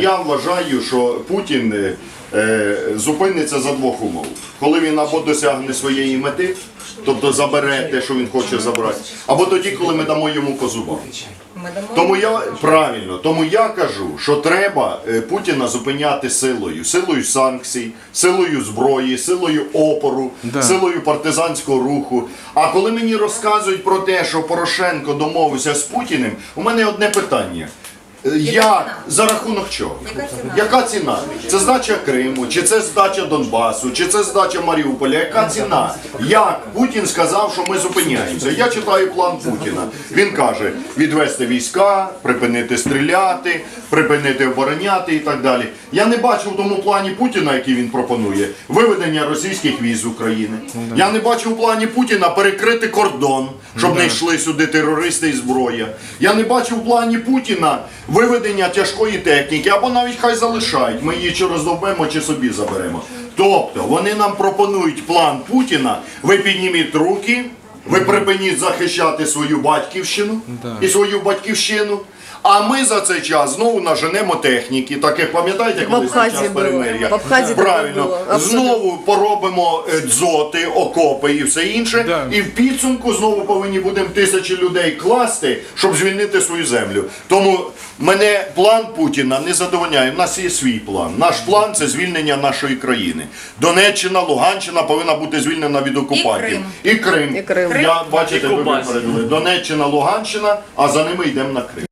Я вважаю, що Путін е, е, зупиниться за двох умов. Коли він або досягне своєї мети, тобто забере те, що він хоче забрати, або тоді, коли ми дамо йому по зубам. Тому я правильно, тому я кажу, що треба е, Путіна зупиняти силою, силою санкцій, силою зброї, силою опору, силою партизанського руху. А коли мені розказують про те, що Порошенко домовився з Путіним, у мене одне питання. Як за рахунок чого? Яка ціна? Яка ціна? Це здача Криму, чи це здача Донбасу, чи це здача Маріуполя? Яка ціна? Як Путін сказав, що ми зупиняємося? Я читаю план Путіна. Він каже: відвести війська, припинити стріляти, припинити обороняти і так далі. Я не бачу в тому плані Путіна, який він пропонує, виведення російських військ з України. Я не бачу в плані Путіна перекрити кордон, щоб не йшли сюди терористи і зброя. Я не бачу в плані Путіна виведення тяжкої техніки, або навіть хай залишають. Ми її чи роздовбемо, чи собі заберемо. Тобто вони нам пропонують план Путіна. Ви підніміть руки, ви припиніть захищати свою батьківщину і свою батьківщину. А ми за цей час знову наженемо техніки, так як пам'ятаєте, коли час перемир'я? Правильно, було. Знову поробимо е, дзоти, окопи і все інше. Да. І в підсумку знову повинні будемо тисячі людей класти, щоб звільнити свою землю. Тому мене план Путіна не задовольняє. У нас є свій план. Наш план це звільнення нашої країни. Донеччина, Луганщина повинна бути звільнена від окупантів. Крим. І Крим. І Крим. Я бачите, І ви Кубань. випередили. Донеччина, Луганщина, а за ними йдемо на Крим.